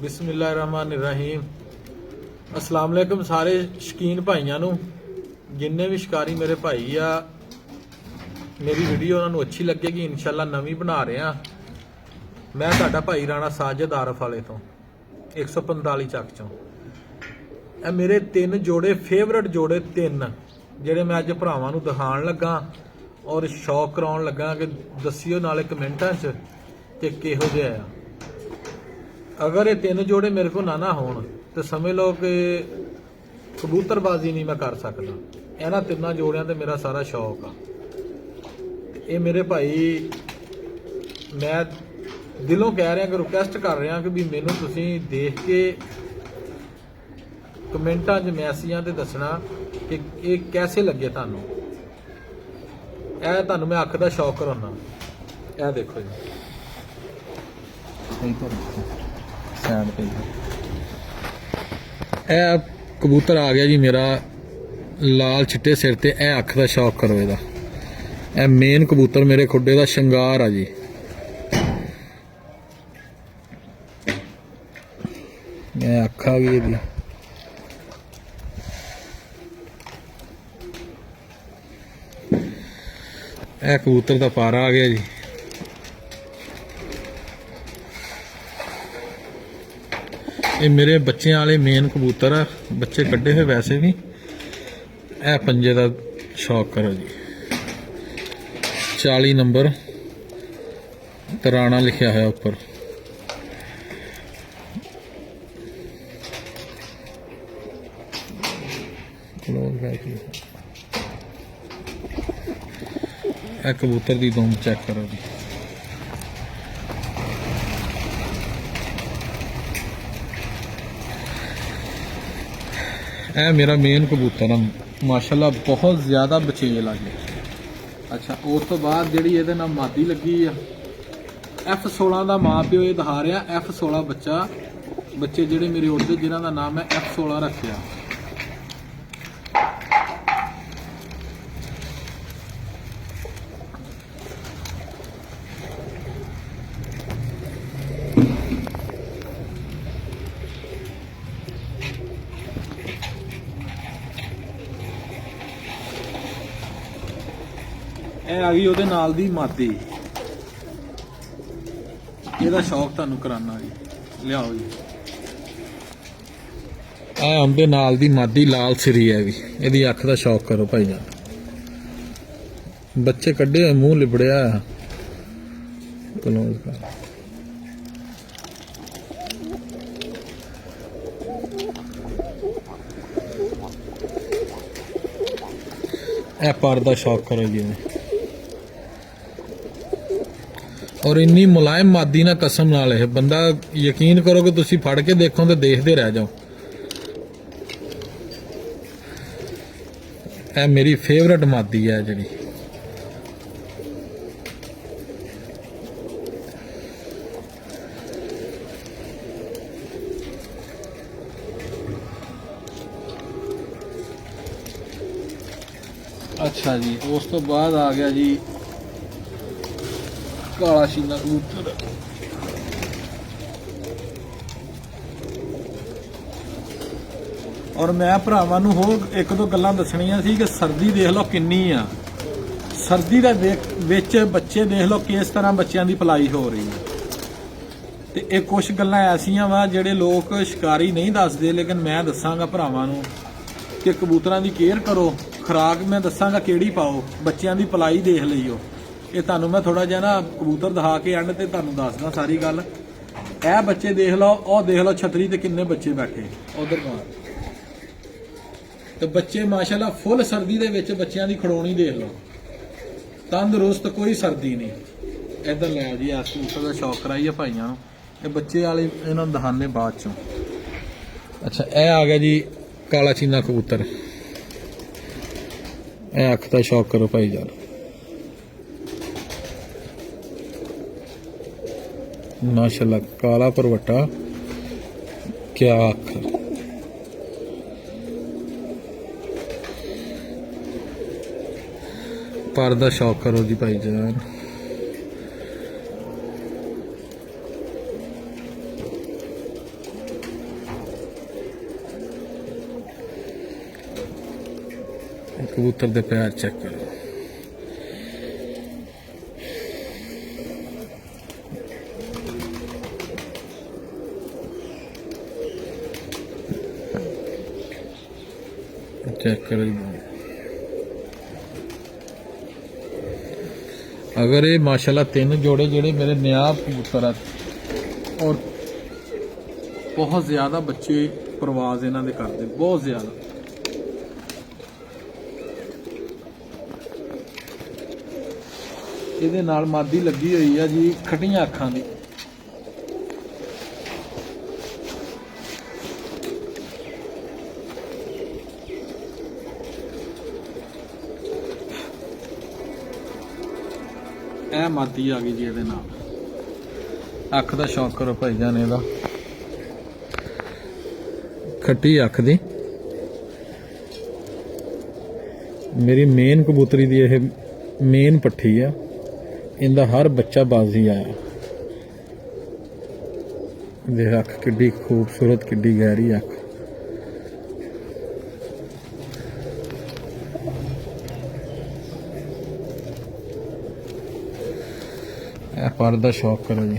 ਬਿਸਮਿਲ੍ਲਾਹਿਰਰਹਿਮਾਨਿਰਰਹੀਮ। ਅਸਲਾਮ ਅਲੈਕਮ ਸਾਰੇ ਸ਼ਕੀਨ ਭਾਈਆਂ ਨੂੰ, ਜਿੰਨੇ ਵੀ ਸ਼ਿਕਾਰੀ ਮੇਰੇ ਭਾਈ ਆ, ਮੇਰੀ ਵੀਡੀਓ ਉਹਨਾਂ ਨੂੰ ਅੱਛੀ ਲੱਗੇਗੀ, ਇਨਸ਼ਾਅੱਲਾ ਨਵੀਂ ਬਣਾ ਰਿਹਾ ਮੈਂ ਤੁਹਾਡਾ ਭਾਈ ਰਾਣਾ ਸਾਜਦ ਆਰਫ ਵਾਲੇ ਤੋਂ 145 ਚੱਕ ਚੋਂ। ਇਹ ਮੇਰੇ ਤਿੰਨ ਜੋੜੇ ਫੇਵਰਟ ਜੋੜੇ ਤਿੰਨ, ਜਿਹੜੇ ਮੈਂ ਅੱਜ ਭਰਾਵਾਂ ਨੂੰ ਦਿਖਾਉਣ ਲੱਗਾ ਔਰ ਸ਼ੌਕ ਕਰਾਉਣ ਲੱਗਾ ਕਿ ਦੱਸਿਓ ਨਾਲੇ ਕਮੈਂਟਾਂ 'ਚ ਕਿ ਕਿਹੋ ਜਿਹਾ ਆ। ਅਗਰ ਇਹ ਤਿੰਨ ਜੋੜੇ ਮੇਰੇ ਕੋਲ ਨਾ ਨਾ ਹੋਣ, ਤੇ ਸਮਝ ਲਓ ਕਿ ਕਬੂਤਰਬਾਜ਼ੀ ਨਹੀਂ ਮੈਂ ਕਰ ਸਕਦਾ। ਇਹਨਾਂ ਤਿੰਨਾਂ ਜੋੜਿਆਂ ਤੇ ਮੇਰਾ ਸਾਰਾ ਸ਼ੌਕ ਆ। ਇਹ ਮੇਰੇ ਭਾਈ, ਮੈਂ ਦਿਲੋਂ ਕਹਿ ਰਿਹਾ ਕਿ ਰਿਕੁਐਸਟ ਕਰ ਰਿਹਾ ਕਿ ਵੀ ਮੈਨੂੰ ਤੁਸੀਂ ਦੇਖ ਕੇ ਕਮੈਂਟਾਂ 'ਚ ਮੈਸੇਜਾਂ ਤੇ ਦੱਸਣਾ ਕਿ ਇਹ ਕੈਸੇ ਲੱਗੇ ਤੁਹਾਨੂੰ। ਇਹ ਤੁਹਾਨੂੰ ਮੈਂ ਅੱਖ ਦਾ ਸ਼ੌਕ ਕਰਾਉਣਾ ਇਹ ਦੇਖੋ ਜੀ। ਸਹੀ ਤੋਂ ਸਾਈਡ ਤੇ ਇਹ ਕਬੂਤਰ ਆ ਗਿਆ ਜੀ ਮੇਰਾ। ਲਾਲ ਚਿੱਟੇ ਸਿਰ ਤੇ ਇਹ ਅੱਖ ਦਾ ਸ਼ੌਕ ਕਰੋ ਇਹਦਾ। ਇਹ ਮੇਨ ਕਬੂਤਰ ਮੇਰੇ ਖੁੱਡੇ ਦਾ ਸ਼ਿੰਗਾਰ ਆ ਜੀ। ਇਹ ਅੱਖ ਆ ਗਈ ਇਹਦੀ। ਇਹ ਕਬੂਤਰ ਦਾ ਪਾਰਾ ਆ ਗਿਆ ਜੀ। ਇਹ ਮੇਰੇ ਬੱਚਿਆਂ ਵਾਲੇ ਮੇਨ ਕਬੂਤਰ ਆ। ਬੱਚੇ ਕੱਢੇ ਹੋਏ ਵੈਸੇ ਵੀ। ਇਹ ਪੰਜੇ ਦਾ ਸ਼ੌਕ ਕਰੋ ਜੀ। 40 ਨੰਬਰ। ਤਰਾਣਾ ਲਿਖਿਆ ਹੋਇਆ ਉੱਪਰ। ਇਹ ਕਬੂਤਰ ਦੀ ਦਮ ਚੈੱਕ ਕਰੋ ਜੀ। ਇਹ ਮੇਰਾ ਮੇਨ ਕਬੂਤਰ ਆ। ਮਾਸ਼ਾਅੱਲਾ, ਬਹੁਤ ਜ਼ਿਆਦਾ ਬਚੇਲ ਆ ਜੀ। ਅੱਛਾ, ਉਸ ਤੋਂ ਬਾਅਦ ਜਿਹੜੀ ਇਹਦੇ ਨਾਲ ਮਾਦੀ ਲੱਗੀ ਆ, F16 ਦਾ ਮਾਂ ਪਿਓ ਇਹ ਦਿਖਾ ਰਿਹਾ F16 ਬੱਚਾ। ਬੱਚੇ ਜਿਹੜੇ ਮੇਰੇ ਉੱਤੇ ਜਿਨ੍ਹਾਂ ਦਾ ਨਾਮ ਹੈ F16 ਰੱਖਿਆ। ਗਈ ਉਹਦੇ ਨਾਲ ਦੀ ਮਾਦੀ ਇਹਦਾ ਸ਼ੌਕ ਤੁਹਾਨੂੰ ਕਰਾਨਾ ਜੀ। ਲਿਆਓ ਜੀ। ਆ ਉਹਦੇ ਨਾਲ ਦੀ ਮਾਦੀ ਲਾਲ ਸਿਰੀ ਹੈ ਵੀ। ਇਹਦੀ ਅੱਖ ਦਾ ਸ਼ੌਕ ਕਰੋ ਭਾਈ ਜਾਨ ਬੱਚੇ ਕੱਢੇ ਮੂੰਹ ਲਿਬੜਿਆ। ਕਲੋਜ਼ ਕਰ। ਇਹ ਪਰ ਦਾ ਸ਼ੌਕ ਕਰੋ ਜੀ ਇਹਨੂੰ। ਔਰ ਇੰਨੀ ਮੁਲਾਇਮ ਮਾਦੀ ਨਾ ਕਸਮ ਨਾਲ ਇਹ ਬੰਦਾ ਯਕੀਨ ਕਰੋ ਕਿ ਤੁਸੀਂ ਫੜ ਕੇ ਦੇਖੋ ਤੇ ਦੇਖਦੇ ਰਹਿ ਜਾਓ। ਇਹ ਮੇਰੀ ਫੇਵਰਟ ਮਾਦੀ ਹੈ ਜਿਹੜੀ। ਅੱਛਾ ਜੀ, ਉਸ ਤੋਂ ਬਾਅਦ ਆ ਗਿਆ ਜੀ ਕਾਲਾ ਸ਼ੀਨਾ ਕਬੂਤਰ। ਔਰ ਮੈਂ ਭਰਾਵਾਂ ਨੂੰ ਹੋਰ ਇੱਕ ਦੋ ਗੱਲਾਂ ਦੱਸਣੀਆਂ ਸੀ ਕਿ ਸਰਦੀ ਦੇਖ ਲਓ ਕਿੰਨੀ ਆ। ਸਰਦੀ ਦੇ ਵਿੱਚ ਬੱਚੇ ਦੇਖ ਲਓ ਕਿਸ ਤਰ੍ਹਾਂ ਬੱਚਿਆਂ ਦੀ ਪਲਾਈ ਹੋ ਰਹੀ ਹੈ ਤੇ ਇਹ ਕੁਝ ਗੱਲਾਂ ਐਸੀਆਂ ਵਾ ਜਿਹੜੇ ਲੋਕ ਸ਼ਿਕਾਰੀ ਨਹੀਂ ਦੱਸਦੇ, ਲੇਕਿਨ ਮੈਂ ਦੱਸਾਂਗਾ ਭਰਾਵਾਂ ਨੂੰ ਕਿ ਕਬੂਤਰਾਂ ਦੀ ਕੇਅਰ ਕਰੋ। ਖੁਰਾਕ ਮੈਂ ਦੱਸਾਂਗਾ ਕਿਹੜੀ ਪਾਓ, ਬੱਚਿਆਂ ਦੀ ਪਲਾਈ ਦੇਖ ਲਈਓ। ਇਹ ਤੁਹਾਨੂੰ ਮੈਂ ਥੋੜਾ ਜਿਹਾ ਨਾ ਕਬੂਤਰ ਦਿਖਾ ਕੇ ਐਂਡ ਤੇ ਤੁਹਾਨੂੰ ਦੱਸਦਾ ਸਾਰੀ ਗੱਲ। ਇਹ ਬੱਚੇ ਦੇਖ ਲਓ, ਉਹ ਦੇਖ ਲਓ ਛਤਰੀ ਤੇ ਕਿੰਨੇ ਬੱਚੇ ਬੈਠੇ। ਉਧਰ ਮਾਰ ਤੇ ਬੱਚੇ ਮਾਸ਼ਾਅੱਲਾ ਫੁੱਲ ਸਰਦੀ ਦੇ ਵਿੱਚ ਬੱਚਿਆਂ ਦੀ ਖੜੋਣੀ ਦੇਖ ਲਓ। ਤੰਦਰੁਸਤ ਕੋਈ ਸਰਦੀ ਨਹੀਂ। ਇਧਰ ਲੈ ਜੀ ਆ ਕਬੂਤਰ ਦਾ ਸ਼ੌਕ ਕਰਾਈਏ ਭਾਈਆਂ ਨੂੰ। ਇਹ ਬੱਚੇ ਵਾਲੇ, ਇਹਨਾਂ ਨੂੰ ਦਹਾਨੇ ਬਾਅਦ ਚੋਂ। ਅੱਛਾ, ਇਹ ਆ ਗਿਆ ਜੀ ਕਾਲਾ ਚੀਨਾ ਕਬੂਤਰ। ਇਹ ਅੱਖ ਦਾ ਸ਼ੌਕ ਕਰੋ ਭਾਈ ਜਾਨ। ਮਾਸ਼ਾਅੱਲਾ, ਕਾਲਾ ਪਰਵਟਾ। ਕੀ ਆਖ ਪਰ ਦਾ ਸ਼ੌਕ ਕਰੋ ਜੀ ਭਾਈ ਜਾਨ ਕਬੂਤਰ ਦੇ ਪੈਰ ਚੈੱਕ ਕਰੋ। ਚੈੱਕ ਕਰੋ ਜੀ। ਅਗਰ ਇਹ ਮਾਸ਼ਾਅੱਲਾ ਤਿੰਨ ਜੋੜੇ ਜਿਹੜੇ ਮੇਰੇ ਨਿਆਬ ਕਬੂਤਰ ਆ, ਔਰ ਬਹੁਤ ਜ਼ਿਆਦਾ ਬੱਚੇ ਪ੍ਰਵਾਜ਼ ਇਹਨਾਂ ਦੇ ਕਰਦੇ, ਬਹੁਤ ਜ਼ਿਆਦਾ। ਇਹਦੇ ਨਾਲ ਮਾਦੀ ਲੱਗੀ ਹੋਈ ਆ ਜੀ ਖਟੀਆਂ ਅੱਖਾਂ ਦੀ। ਇਹ ਆ ਗਈ ਜੀ ਇਹਦੇ ਨਾਲ। ਅੱਖ ਦਾ ਸ਼ੌਕ ਕਰੋ ਭਾਈ ਜਾਨ, ਇਹਦਾ। ਖੱਟੀ ਅੱਖ ਦੀ। ਮੇਰੀ ਮੇਨ ਕਬੂਤਰੀ ਦੀ ਇਹ ਮੇਨ ਪੱਠੀ ਆ। ਇਹਦਾ ਹਰ ਬੱਚਾ ਬਾਜ਼ੀ ਆਇਆ। ਦੇਖ ਅੱਖ ਕਿੱਡੀ ਖੂਬਸੂਰਤ, ਕਿੱਡੀ ਗਹਿਰੀ ਅੱਖ। ਪਰ ਦਾ ਸ਼ੌਕ ਕਰੋ ਜੀ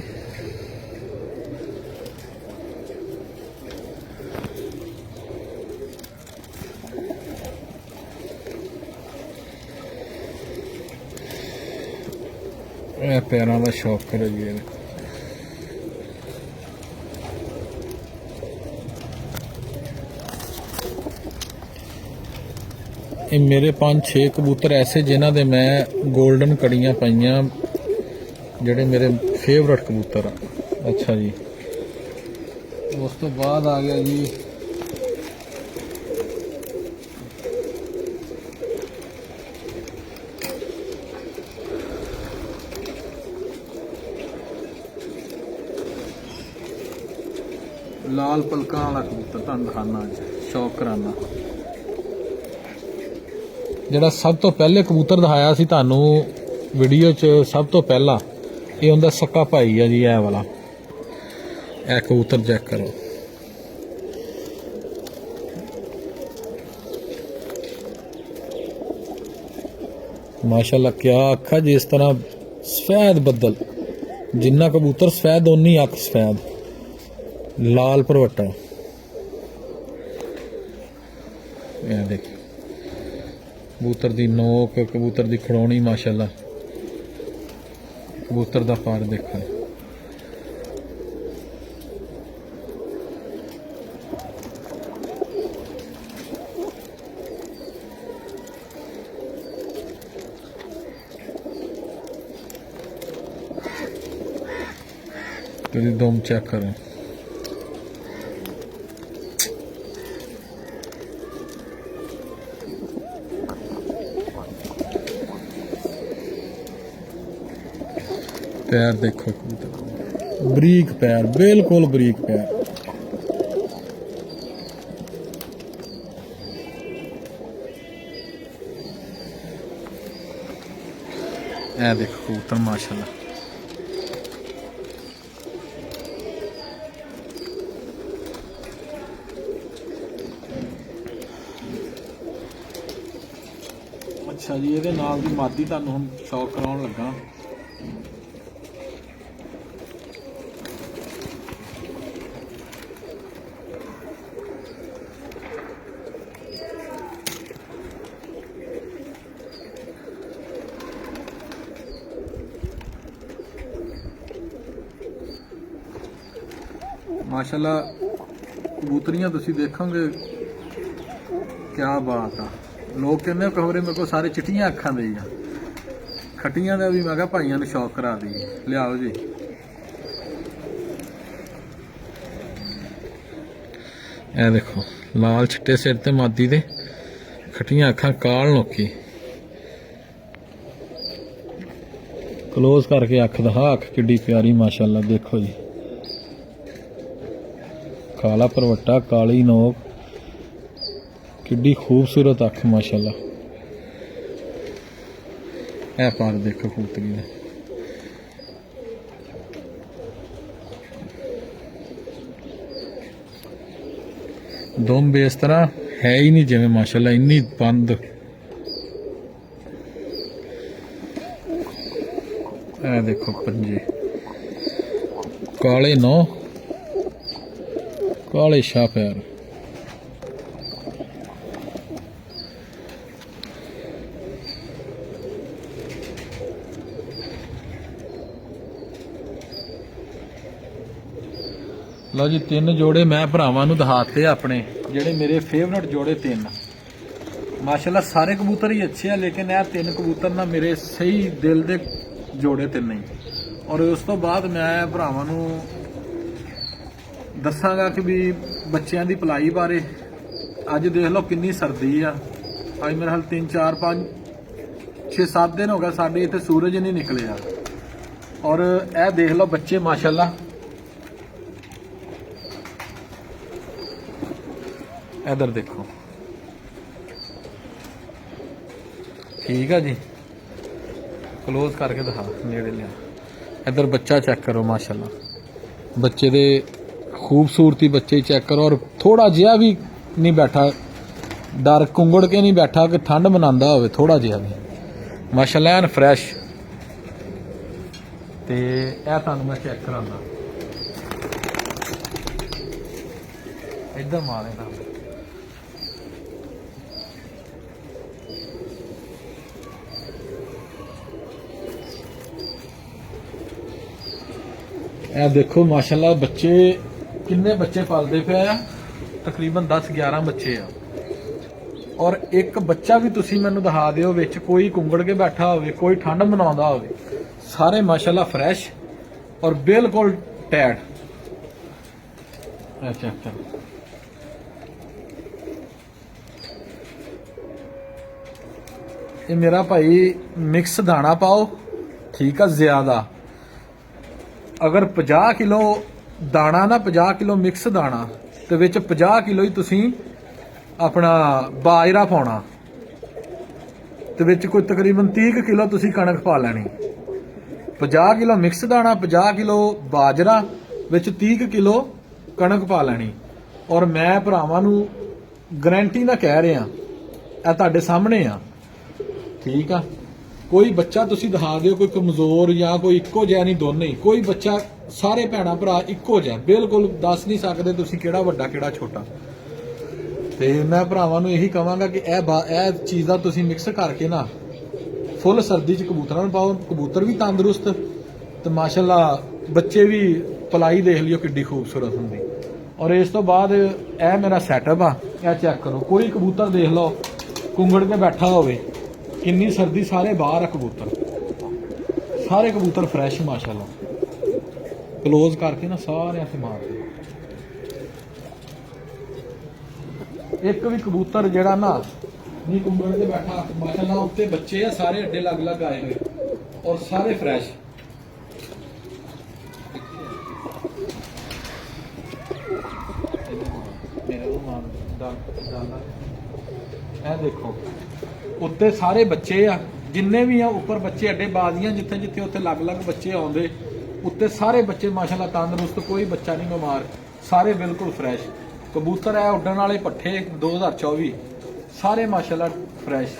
ਇਹ ਪੈਰਾਂ ਦਾ ਸ਼ੌਕ ਕਰੋ ਜੀ ਇਹਦੇ। ਇਹ ਮੇਰੇ 5-6 ਕਬੂਤਰ ਐਸੇ ਜਿਨ੍ਹਾਂ ਦੇ ਮੈਂ 골ਡਨ ਕੜੀਆਂ ਪਾਈਆਂ ਜਿਹੜੇ ਮੇਰੇ ਫੇਵਰਟ ਕਬੂਤਰ ਆ। ਅੱਛਾ ਜੀ। ਉਸ ਤੋਂ ਬਾਅਦ ਆ ਗਿਆ ਜੀ। ਲਾਲ ਪਲਕਾਂ ਵਾਲਾ ਕਬੂਤਰ ਤੁਹਾਨੂੰ ਦਿਖਾਣਾ ਅੱਜ ਸ਼ੌਕ ਕਰਾਨਾ ਜਿਹੜਾ ਸਭ ਤੋਂ ਪਹਿਲੇ ਕਬੂਤਰ ਦਿਖਾਇਆ ਸੀ ਤੁਹਾਨੂੰ ਵੀਡੀਓ 'ਚ ਸਭ ਤੋਂ ਪਹਿਲਾਂ। ਇਹ ਹੁੰਦਾ ਸੱਕਾ ਭਾਈ ਆ ਜੀ, ਇਹ ਵਾਲਾ। ਇਹ ਕਬੂਤਰ ਚੈੱਕ ਕਰੋ। ਮਾਸ਼ਾਅੱਲਾ, ਕਿਆ ਅੱਖਾਂ ਜਿਸ ਤਰ੍ਹਾਂ ਸਫੈਦ ਬੱਦਲ। ਜਿੰਨਾ ਕਬੂਤਰ ਸਫੈਦ, ਓਨੀ ਅੱਖ ਸਫੈਦ। ਲਾਲ ਪਰਵਟਾ। ਇਹ ਦੇਖ। ਕਬੂਤਰ ਦੀ ਨੋਕ, ਕਬੂਤਰ ਦੀ ਖੜੋਣੀ, ਮਾਸ਼ਾਅੱਲਾ। ਕਬੂਤਰ ਦਾ ਪਾਰ ਦੇਖੋ ਤੁਸੀਂ ਦਮ ਚੈੱਕ ਕਰੋ। ਪੈਰ ਦੇਖੋ। ਬਰੀਕ ਪੈਰ, ਬਿਲਕੁਲ ਬਰੀਕ ਪੈਰ। ਇਹ ਦੇਖੋ ਕਬੂਤਰ, ਮਾਸ਼ਾਅੱਲਾ। ਅੱਛਾ ਜੀ, ਇਹਦੇ ਨਾਲ ਦੀ ਮਾਦੀ ਤੁਹਾਨੂੰ ਹੁਣ ਸ਼ੌਕ ਕਰਾਉਣ ਲੱਗਾ। ਮਾਸ਼ਾਅੱਲਾ, ਕਬੂਤਰੀਆਂ ਤੁਸੀਂ ਦੇਖੋਗੇ, ਕਿਆ ਬਾਤ ਆ। ਲੋਕ ਕਹਿੰਦੇ ਕਹਵਰੇ ਮੇਰੇ ਕੋਲ ਸਾਰੇ ਚਿੱਟੀਆਂ ਅੱਖਾਂ ਦੇ ਆ। ਖੱਟੀਆਂ ਦਾ ਵੀ ਮੈਂ ਕਿਹਾ ਭਾਈਆਂ ਨੂੰ ਸ਼ੌਕ ਕਰਾ ਦਈਏ। ਲਿਆਓ ਜੀ। ਇਹ ਦੇਖੋ, ਲਾਲ ਚਿੱਟੇ ਸਿਰ ਤੇ ਮਾਦੀ ਦੇ, ਖੱਟੀਆਂ ਅੱਖਾਂ ਕਾਲ ਨੋਕੀ। ਕਲੋਜ਼ ਕਰਕੇ ਅੱਖ ਦਿਖਾ, ਅੱਖ ਕਿੱਡੀ ਪਿਆਰੀ, ਮਾਸ਼ਾਅੱਲਾ, ਦੇਖੋ ਜੀ। ਕਾਲਾ ਪਰਵੱਟਾ ਕਾਲੀ ਨੋਕ, ਕਿੱਡੀ ਖੂਬਸੂਰਤ ਅੱਖ, ਮਾਸ਼ਾਅੱਲਾ। ਇਹ ਪਾਰ ਦੇਖੋ ਕਬੂਤਰੀ ਦਾ ਦੁੰਬ ਇਸ ਤਰ੍ਹਾਂ ਹੈ ਹੀ ਨਹੀਂ ਜਿਵੇਂ, ਮਾਸ਼ਾਅੱਲਾ, ਇੰਨੀ ਬੰਦ। ਇਹ ਦੇਖੋ ਪੰਜੇ। ਕਾਲੇ ਨੋ ਕਾਲੇ ਸ਼ਾਹ ਪੈਰ ਲਓ ਜੀ, ਤਿੰਨ ਜੋੜੇ ਮੈਂ ਭਰਾਵਾਂ ਨੂੰ ਦਿਖਾਤੇ ਆਪਣੇ, ਜਿਹੜੇ ਮੇਰੇ ਫੇਵਰਟ ਜੋੜੇ ਤਿੰਨ। ਮਾਸ਼ਾਅੱਲਾ, ਸਾਰੇ ਕਬੂਤਰ ਹੀ ਅੱਛੇ ਆ, ਲੇਕਿਨ ਇਹ ਤਿੰਨ ਕਬੂਤਰ ਨਾ ਮੇਰੇ ਸਹੀ ਦਿਲ ਦੇ ਜੋੜੇ ਤਿੰਨ ਹੀ। ਔਰ ਉਸ ਤੋਂ ਬਾਅਦ ਮੈਂ ਭਰਾਵਾਂ ਨੂੰ ਦੱਸਾਂਗਾ ਕਿ ਵੀ ਬੱਚਿਆਂ ਦੀ ਭਲਾਈ ਬਾਰੇ ਅੱਜ ਦੇਖ ਲਓ ਕਿੰਨੀ ਸਰਦੀ ਆ। ਅੱਜ ਮੇਰੇ ਹਾਲ 3 4 5 6 7 ਦਿਨ ਹੋ ਗਏ ਸਾਡੇ ਇੱਥੇ ਸੂਰਜ ਨਹੀਂ ਨਿਕਲਿਆ। ਔਰ ਇਹ ਦੇਖ ਲਓ ਬੱਚੇ, ਮਾਸ਼ਾਅੱਲਾ। ਇਧਰ ਦੇਖੋ। ਠੀਕ ਆ ਜੀ। ਕਲੋਜ਼ ਕਰਕੇ ਦਿਖਾ, ਨੇੜੇ ਲਿਆ। ਇਧਰ ਬੱਚਾ ਚੈੱਕ ਕਰੋ, ਮਾਸ਼ਾਅੱਲਾ। ਬੱਚੇ ਦੇ ਖੂਬਸੂਰਤੀ ਬੱਚੇ ਚੈੱਕ ਕਰੋ ਔਰ ਥੋੜਾ ਜਿਹਾ ਵੀ ਨਹੀਂ ਬੈਠਾ, ਡਰ ਕੁੰਗੜ ਕੇ ਨਹੀਂ ਬੈਠਾ ਕਿ ਠੰਡ ਮਨਾਉਂਦਾ ਹੋਵੇ ਥੋੜਾ ਜਿਹਾ ਵੀ। ਮਾਸ਼ਾਅੱਲਾ, ਐਨ ਫਰੈਸ਼ ਤੇ ਇਹ ਤੁਹਾਨੂੰ ਮੈਂ ਚੈੱਕ ਕਰਾਉਣਾ ਇੱਧਰ ਮਾਰੇ ਨਾ ਇਹ ਦੇਖੋ, ਮਾਸ਼ਾਅੱਲਾ, ਬੱਚੇ ਕਿੰਨੇ ਬੱਚੇ ਪਲਦੇ ਪਏ ਆ? ਤਕਰੀਬਨ 10 11 ਬੱਚੇ ਆ। ਔਰ ਇੱਕ ਬੱਚਾ ਵੀ ਤੁਸੀਂ ਮੈਨੂੰ ਦਿਖਾ ਦਿਓ ਵਿੱਚ, ਕੋਈ ਕੁੰਗੜ ਕੇ ਬੈਠਾ ਹੋਵੇ, ਕੋਈ ਠੰਡ ਮਨਾਉਂਦਾ ਹੋਵੇ, ਸਾਰੇ ਮਾਸ਼ਾਅੱਲਾ ਫਰੈਸ਼ ਔਰ ਬਿਲਕੁਲ ਟੈਟ ਅੱਛਾ ਅੱਛਾ। ਇਹ ਮੇਰਾ ਭਾਈ ਮਿਕਸ ਦਾਣਾ ਪਾਓ, ਠੀਕ ਆ ਜ਼ਿਆਦਾ। ਅਗਰ 50 ਕਿਲੋ ਦਾਣਾ ਨਾ 50 ਕਿਲੋ ਮਿਕਸ ਦਾਣਾ ਤੇ ਵਿੱਚ 50 ਕਿਲੋ ਹੀ ਤੁਸੀਂ ਆਪਣਾ ਬਾਜਰਾ ਪਾਉਣਾ। ਤੇ ਵਿੱਚ ਕੋਈ ਤਕਰੀਬਨ 30 ਕਿਲੋ ਤੁਸੀਂ ਕਣਕ ਪਾ ਲੈਣੀ। 50 ਕਿਲੋ ਮਿਕਸ ਦਾਣਾ 50 ਕਿਲੋ ਬਾਜਰਾ, ਵਿੱਚ 30 ਕਿਲੋ ਕਣਕ ਪਾ ਲੈਣੀ। ਔਰ ਮੈਂ ਭਰਾਵਾਂ ਨੂੰ ਗਰੰਟੀ ਨਾਲ ਕਹਿ ਰਿਹਾ, ਇਹ ਤੁਹਾਡੇ ਸਾਹਮਣੇ ਆ। ਠੀਕ ਆ? ਕੋਈ ਬੱਚਾ ਤੁਸੀਂ ਦਿਖਾ ਦਿਓ, ਕੋਈ ਕਮਜ਼ੋਰ ਜਾਂ ਕੋਈ ਇੱਕੋ ਜਿਹਾ ਨਹੀਂ, ਦੋਨੇ ਕੋਈ ਬੱਚਾ, ਸਾਰੇ ਭੈਣਾ ਭਰਾ ਇੱਕੋ ਜਿਹਾ। ਬਿਲਕੁਲ ਦੱਸ ਨਹੀਂ ਸਕਦੇ ਤੁਸੀਂ ਕਿਹੜਾ ਵੱਡਾ, ਕਿਹੜਾ ਛੋਟਾ। ਤੇ ਮੈਂ ਭਰਾਵਾਂ ਨੂੰ ਇਹੀ ਕਹਾਂਗਾ ਕਿ ਇਹ ਬਾ- ਇਹ ਚੀਜ਼ਾਂ ਤੁਸੀਂ ਮਿਕਸ ਕਰਕੇ ਨਾ, ਫੁੱਲ ਸਰਦੀ ਚ ਕਬੂਤਰਾਂ ਨੂੰ ਪਾਓ। ਕਬੂਤਰ ਵੀ ਤੰਦਰੁਸਤ, ਤੇ ਮਾਸ਼ਾਅੱਲਾ ਬੱਚੇ ਵੀ ਪਲਾਈ ਦੇਖ ਲਿਓ ਕਿੱਡੀ ਖੂਬਸੂਰਤ ਹੁੰਦੀ। ਔਰ ਇਸ ਤੋਂ ਬਾਅਦ ਇਹ ਮੇਰਾ ਸੈਟਅਪ ਆ, ਇਹ ਚੈੱਕ ਕਰੋ। ਕੋਈ ਕਬੂਤਰ ਦੇਖ ਲਓ, ਕੁੰਗੜ ਕੇ ਬੈਠਾ ਹੋਵੇ। ਕਿੰਨੀ ਸਰਦੀ, ਸਾਰੇ ਬਾਹਰ ਆ ਕਬੂਤਰ। ਸਾਰੇ ਕਬੂਤਰ ਫਰੈਸ਼ ਮਾਸ਼ਾਅੱਲਾ। ਕਲੋਜ਼ ਕਰਕੇ ਨਾ ਸਾਰਿਆਂ ਤੇ ਮਾਰ ਇੱਕ ਵੀ ਕਬੂਤਰ ਜਿਹੜਾ ਨਾ ਨਹੀਂ ਕੁੰਬੜ ਤੇ ਬੈਠਾ, ਮਾਸ਼ਾਅੱਲਾ, ਉੱਤੇ ਬੱਚੇ ਆ, ਸਾਰੇ ਅੱਡੇ ਲੱਗ ਲੱਗ ਆਏ ਹੋਏ। ਔਰ ਸਾਰੇ ਫਰੈਸ਼ ਇਹ ਦੇਖੋ। ਉੱਤੇ ਸਾਰੇ ਬੱਚੇ ਆ, ਜਿੰਨੇ ਵੀ ਆ, ਉੱਪਰ ਬੱਚੇ ਅੱਡੇ ਬਾਜ਼ੀਆਂ ਜਿੱਥੇ ਜਿੱਥੇ ਉੱਥੇ ਅਲੱਗ ਅਲੱਗ ਬੱਚੇ ਆਉਂਦੇ, ਉੱਤੇ ਸਾਰੇ ਬੱਚੇ ਮਾਸ਼ਾਅੱਲਾ ਤੰਦਰੁਸਤ, ਕੋਈ ਬੱਚਾ ਨਹੀਂ ਬਿਮਾਰ, ਸਾਰੇ ਬਿਲਕੁਲ ਫਰੈਸ਼। ਕਬੂਤਰ ਆ, ਉੱਡਣ ਵਾਲੇ ਪੱਠੇ 2024 ਸਾਰੇ ਮਾਸ਼ਾਅੱਲਾ ਫਰੈਸ਼।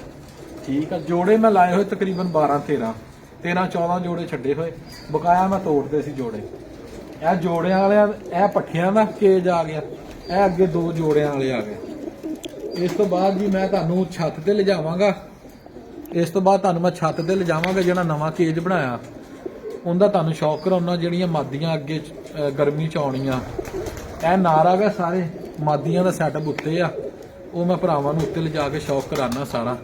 ਠੀਕ ਆ, ਜੋੜੇ ਮੈਂ ਲਾਏ ਹੋਏ ਤਕਰੀਬਨ 12 13 13 14 ਜੋੜੇ ਛੱਡੇ ਹੋਏ, ਬਕਾਇਆ ਮੈਂ ਤੋੜਦੇ ਸੀ ਜੋੜੇ। ਇਹ ਜੋੜਿਆਂ ਵਾਲਿਆਂ, ਇਹ ਪੱਠਿਆਂ ਦਾ ਕੇਜ ਆ ਗਿਆ, ਇਹ ਅੱਗੇ ਦੋ ਜੋੜਿਆਂ ਵਾਲੇ ਆ ਗਏ। ਇਸ ਤੋਂ ਬਾਅਦ ਜੀ ਮੈਂ ਤੁਹਾਨੂੰ ਛੱਤ ਤੇ ਲਿਜਾਵਾਂਗਾ। ਇਸ ਤੋਂ ਬਾਅਦ ਤੁਹਾਨੂੰ ਮੈਂ ਛੱਤ ਤੇ ਲਿਜਾਵਾਂਗਾ ਜਿਹੜਾ ਨਵਾਂ ਕੇਜ ਬਣਾਇਆ। ਉਹਦਾ ਤੁਹਾਨੂੰ ਸ਼ੌਕ ਕਰਾਉਣਾ ਜਿਹੜੀਆਂ ਮਾਦੀਆਂ ਅੱਗੇ ਗਰਮੀ ਚ ਆਉਣੀਆਂ। ਇਹ ਨਾਰਾ ਆ ਸਾਰੇ, ਮਾਦੀਆਂ ਦਾ ਸੈਟਅਪ ਉੱਤੇ ਆ। ਉਹ ਮੈਂ ਭਰਾਵਾਂ ਨੂੰ ਉੱਤੇ ਲਿਜਾ ਕੇ ਸ਼ੌਕ ਕਰਾਨਾ ਸਾਰਾ।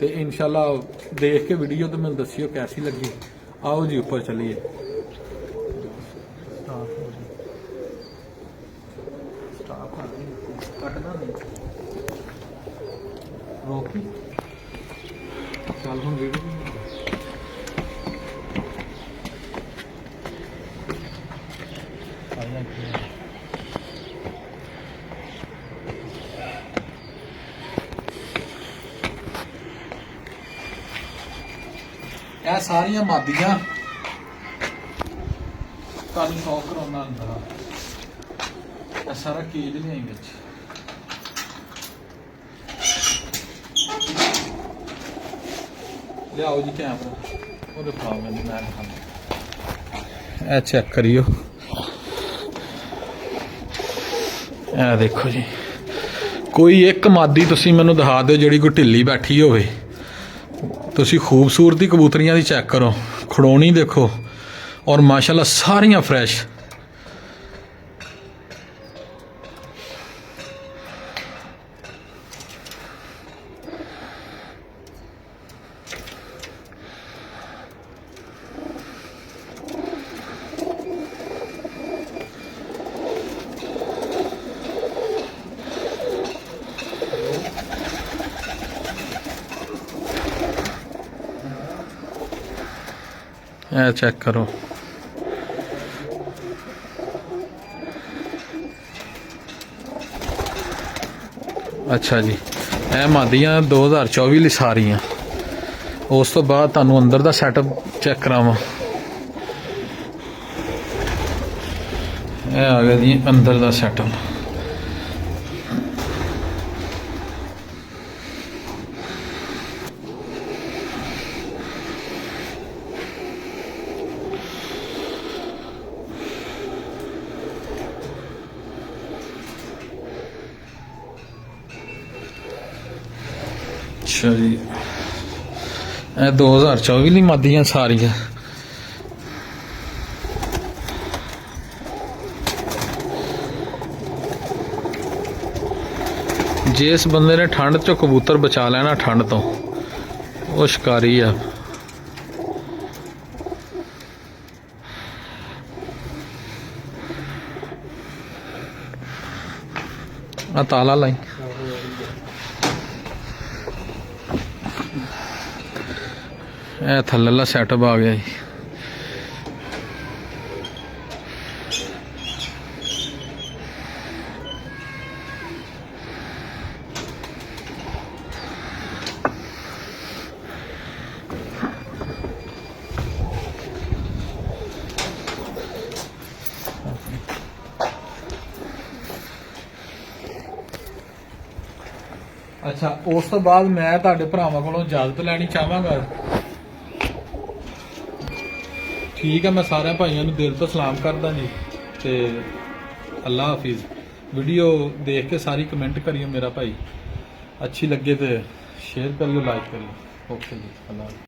ਤੇ ਇਨਸ਼ਾਅੱਲਾ ਦੇਖ ਕੇ ਵੀਡੀਓ ਤੇ ਮੈਨੂੰ ਦੱਸਿਓ ਕੈਸੀ ਲੱਗੀ। ਆਓ ਜੀ, ਉੱਪਰ ਚੱਲੀਏ। ਸਟਾਪ ਆ ਕੱਟਦਾ ਨਹੀਂ। ਰੋਕੀ। ਚੱਲ ਹੁਣ ਵੀਡੀਓ ਇਹ ਸਾਰੀਆਂ ਮਾਦੀਆਂ ਤੁਹਾਨੂੰ ਸ਼ੌਕ ਕਰਾਉਣਾ ਅੰਦਰ ਇਹ ਸਾਰਾ ਕੇਜ ਲਿਆਈ ਵਿੱਚ। ਲਿਆਓ ਜੀ ਕੈਮਰਾ। ਉਹਦੇ ਫਾਰਮ ਮੈਂ ਮੈਂ ਦਿਖਾਉਂਦਾ। ਇਹ ਚੈੱਕ ਕਰਿਓ। ਇਹ ਦੇਖੋ ਜੀ। ਕੋਈ ਇੱਕ ਮਾਦੀ ਤੁਸੀਂ ਮੈਨੂੰ ਦਿਖਾ ਦਿਓ ਜਿਹੜੀ ਕੋਈ ਢਿੱਲੀ ਬੈਠੀ ਹੋਵੇ। ਤੁਸੀਂ ਖੂਬਸੂਰਤੀ ਕਬੂਤਰੀਆਂ ਦੀ ਚੈੱਕ ਕਰੋ। ਖੜੋਣੀ ਦੇਖੋ। ਔਰ ਮਾਸ਼ਾਅੱਲਾ ਸਾਰੀਆਂ ਫਰੈਸ਼ ਇਹ ਚੈੱਕ ਕਰੋ। ਅੱਛਾ ਜੀ। ਇਹ ਮਾਦੀਆਂ 2024 ਲਈ ਸਾਰੀਆਂ। ਉਸ ਤੋਂ ਬਾਅਦ ਤੁਹਾਨੂੰ ਅੰਦਰ ਦਾ ਸੈਟਅਪ ਚੈੱਕ ਕਰਾਵਾਂ। ਇਹ ਆ ਗਿਆ ਜੀ, ਅੰਦਰ ਦਾ ਸੈਟਅਪ ਅੱਛਾ ਜੀ ਇਹ 2024 ਲਈ ਮਾਦੀਆਂ ਸਾਰੀਆਂ। ਜਿਸ ਬੰਦੇ ਨੇ ਠੰਡ ਚੋਂ ਕਬੂਤਰ ਬਚਾ ਲੈਣਾ ਠੰਡ ਤੋਂ, ਉਹ ਸ਼ਿਕਾਰੀ ਆ। ਆ ਤਾਲਾ ਲਾਈ। ਇਹ ਥੱਲੇਲਾ ਸੈਟਅਪ ਆ ਗਿਆ ਜੀ। ਅੱਛਾ, ਉਸ ਤੋਂ ਬਾਅਦ ਮੈਂ ਤੁਹਾਡੇ ਭਰਾਵਾਂ ਕੋਲੋਂ ਇਜਾਜ਼ਤ ਲੈਣੀ ਚਾਹਾਂਗਾ। ਠੀਕ ਹੈ ਮੈਂ ਸਾਰਿਆਂ ਭਾਈਆਂ ਨੂੰ ਦਿਲ ਤੋਂ ਸਲਾਮ ਕਰਦਾ ਜੀ, ਤੇ ਅੱਲਾ ਹਾਫਿਜ਼। ਵੀਡੀਓ ਦੇਖ ਕੇ ਸਾਰੀ ਕਮੈਂਟ ਕਰਿਓ ਮੇਰਾ ਭਾਈ। ਅੱਛੀ ਲੱਗੇ ਤੇ ਸ਼ੇਅਰ ਕਰਿਓ ਲਾਈਕ ਕਰਿਓ। ਓਕੇ ਜੀ ਅੱਲਾ ਹਾਫਿਜ਼।